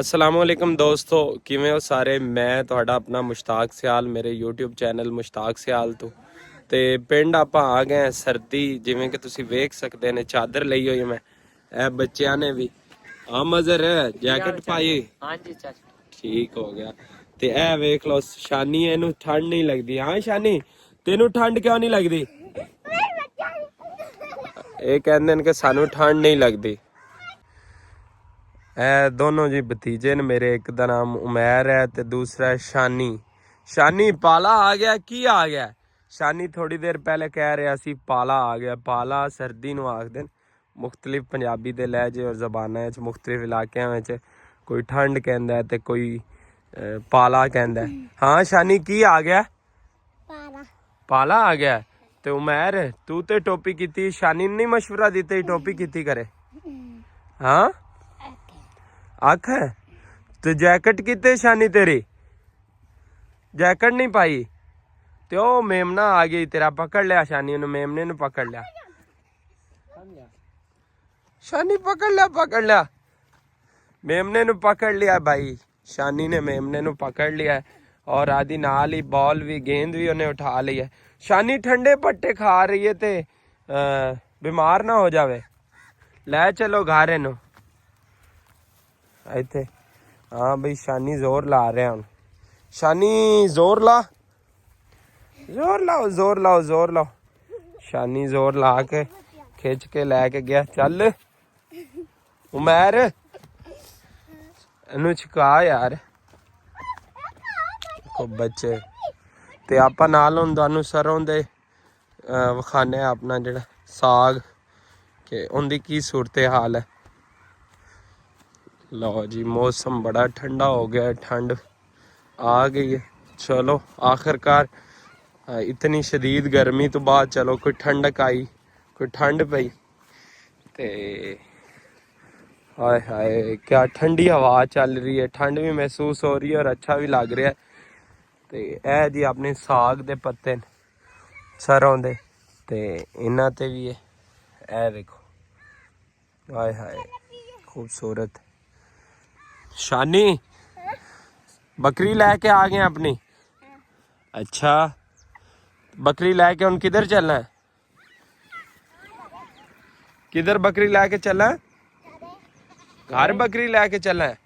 ਅਸਲਾਮ ਵਾਲੇਕਮ ਦੋਸਤੋ ਕਿਵੇਂ ਹੋ ਸਾਰੇ? ਮੈਂ ਤੁਹਾਡਾ ਆਪਣਾ ਮੁਸ਼ਤਾਕ ਸਿਆਲ ਮੇਰੇ YouTube ਚੈਨਲ ਮੁਸ਼ਤਾਕ ਸਿਆਲ ਤੋਂ। ਤੇ ਪਿੰਡ ਆਪਾਂ ਆ ਗਏ ਸਰਦੀ ਜਿਵੇਂ ਕਿ ਤੁਸੀਂ ਵੇਖ ਸਕਦੇ ਨੇ ਚਾਦਰ ਲਈ ਹੋਈ ਮੈਂ। ਇਹ ਬੱਚਿਆਂ ਨੇ ਵੀ। ਆ ਮਜ਼ਰ ਜੈਕਟ ਪਾਈ। ਹਾਂਜੀ ਚਾਚਾ। ਠੀਕ ਹੋ ਗਿਆ। ਤੇ ਇਹ ਵੇਖ ਲਓ ਸ਼ਾਨੀ ਇਹਨੂੰ ਠੰਡ ਨਹੀਂ ਲੱਗਦੀ। ਹਾਂ ਸ਼ਾਨੀ ਤੈਨੂੰ ਠੰਡ ਕਿਉਂ ਨਹੀਂ ਲੱਗਦੀ? ਇਹ ਕਹਿੰਦੇ ਨੇ ਕਿ ਸਾਨੂੰ ਠੰਡ ਨਹੀਂ ਲੱਗਦੀ। ਇਹ ਦੋਨੋਂ ਜੀ ਭਤੀਜੇ ਨੇ ਮੇਰੇ ਇੱਕ ਦਾ ਨਾਮ ਉਮੈਰ ਹੈ ਤੇ ਦੂਸਰਾ ਸ਼ਾਨੀ। ਸ਼ਾਨੀ ਪਾਲਾ ਆ ਗਿਆ ਕੀ ਆ ਗਿਆ? ਸ਼ਾਨੀ ਥੋੜੀ ਦੇਰ ਪਹਿਲੇ ਕਹਿ ਰਿਹਾ ਸੀ ਪਾਲਾ ਆ ਗਿਆ ਪਾਲਾ ਸਰਦੀ ਨੂੰ ਆਖਦੇ ਨੇ। ਮੁxtਲਿਫ ਪੰਜਾਬੀ ਦੇ ਲਹਿਜੇ ਔਰ ਜ਼ਬਾਨਾਂ ਵਿੱਚ ਮੁxtਲਿਫ ਇਲਾਕਿਆਂ ਵਿੱਚ ਕੋਈ ਠੰਡ ਕਹਿੰਦਾ ਤੇ ਕੋਈ ਪਾਲਾ ਕਹਿੰਦਾ ਹੈ। ਸ਼ਾਨੀ ਕੀ ਆ ਗਿਆ? ਪਾਲਾ। ਆ ਗਿਆ। ਤੇ ਉਮੈਰ ਤੂੰ ਤੇ ਟੋਪੀ ਕੀਤੀ ਸ਼ਾਨੀ ਨੇ ਨਹੀਂ ਮਸ਼ਵਰਾ ਦਿੱਤਾ ਟੋਪੀ ਕੀਤੀ ਕਰੇ। ਹਾਂ? ਅੱਖ ਹੈ? ਤੇ ਜੈਕਟ ਕਿਤੇ ਸ਼ਾਨੀ ਤੇਰੀ? ਜੈਕਟ ਨਹੀਂ ਪਾਈ। ਤੇ ਉਹ ਮੇਮਨਾ ਆ ਗਈ, ਤੇਰਾ ਪਕੜ ਲਿਆ ਸ਼ਾਨੀ ਨੂੰ ਮੇਮਨੇ ਨੂੰ ਪਕੜ ਲਿਆ। ਸ਼ਾਨੀ ਪਕੜ ਲਿਆ ਪਕੜ ਲਿਆ। ਮੇਮਨੇ ਨੂੰ ਪਕੜ ਲਿਆ ਭਾਈ ਸ਼ਾਨੀ ਨੇ ਮੇਮਨੇ ਨੂੰ ਪਕੜ ਲਿਆ। ਔਰ ਆਦੀ ਨਾਲ ਹੀ ਬਾਲ ਵੀ, ਗੇਂਦ ਵੀ ਉਹਨੇ ਉਠਾ ਲਈ ਹੈ। ਸ਼ਾਨੀ ਠੰਡੇ ਪੱਟੇ ਖਾ ਰਹੀ ਹੈ ਤੇ ਬਿਮਾਰ ਨਾ ਹੋ ਜਾਵੇ। ਲੈ ਚਲੋ ਘਰ ਇਹਨੂੰ। ਇੱਥੇ। ਹਾਂ ਬਈ ਸ਼ਾਨੀ ਜ਼ੋਰ ਲਾ ਰਿਹਾ ਹੁਣ। ਸ਼ਾਨੀ ਜ਼ੋਰ ਲਾ। ਜ਼ੋਰ ਲਾਓ ਜ਼ੋਰ ਲਾਓ ਜ਼ੋਰ ਲਾਓ। ਸ਼ਾਨੀ ਜ਼ੋਰ ਲਾ ਕੇ ਖਿੱਚ ਕੇ ਲੈ ਕੇ ਗਿਆ। ਚੱਲ। ਉਮਰ। ਇਹਨੂੰ ਚੁਕਾ ਯਾਰ। ਕੋ ਬੱਚੇ। ਤੇ ਆਪਾਂ ਨਾਲ ਹੁਣ ਤੁਹਾਨੂੰ ਸਰੋਂ ਦੇ ਅਹ, ਵਿਖਾਣੇ ਆਪਣਾ ਜਿਹੜਾ ਸਾਗ। ਕਿ ਉਹਦੀ ਕੀ ਸੂਰਤ ਹਾਲ ਹੈ। ਲਓ ਜੀ ਮੌਸਮ ਬੜਾ ਠੰਡਾ ਹੋ ਗਿਆ ਠੰਡ ਆ ਗਈ ਹੈ। ਚਲੋ ਆਖਰਕਾਰ ਇਤਨੀ ਸ਼ਦੀਦ ਗਰਮੀ ਤੋਂ ਬਾਅਦ ਚਲੋ ਕੋਈ ਠੰਡਕ ਆਈ ਕੋਈ ਠੰਡ ਪਈ। ਤੇ ਹਾਏ ਹਾਏ ਕਿਆ ਠੰਡੀ ਹਵਾ ਚੱਲ ਰਹੀ ਹੈ ਠੰਡ ਵੀ ਮਹਿਸੂਸ ਹੋ ਰਹੀ ਹੈ ਔਰ ਅੱਛਾ ਵੀ ਲੱਗ ਰਿਹਾ ਹੈ। ਤੇ ਇਹ ਜੀ ਆਪਣੇ ਸਾਗ ਦੇ ਪੱਤੇ ਨੇ, ਸਰੋਂ ਦੇ ਤੇ ਇਹਨਾਂ ਤੇ ਵੀ ਹੈ। ਇਹ ਦੇਖੋ ਹਾਏ ਹਾਏ ਖੂਬਸੂਰਤ। शानी, बकरी लेके आ गए अपनी। अच्छा बकरी लेके उन किधर चलना है? किधर बकरी लेके चलना है? घर बकरी लेके चलना है?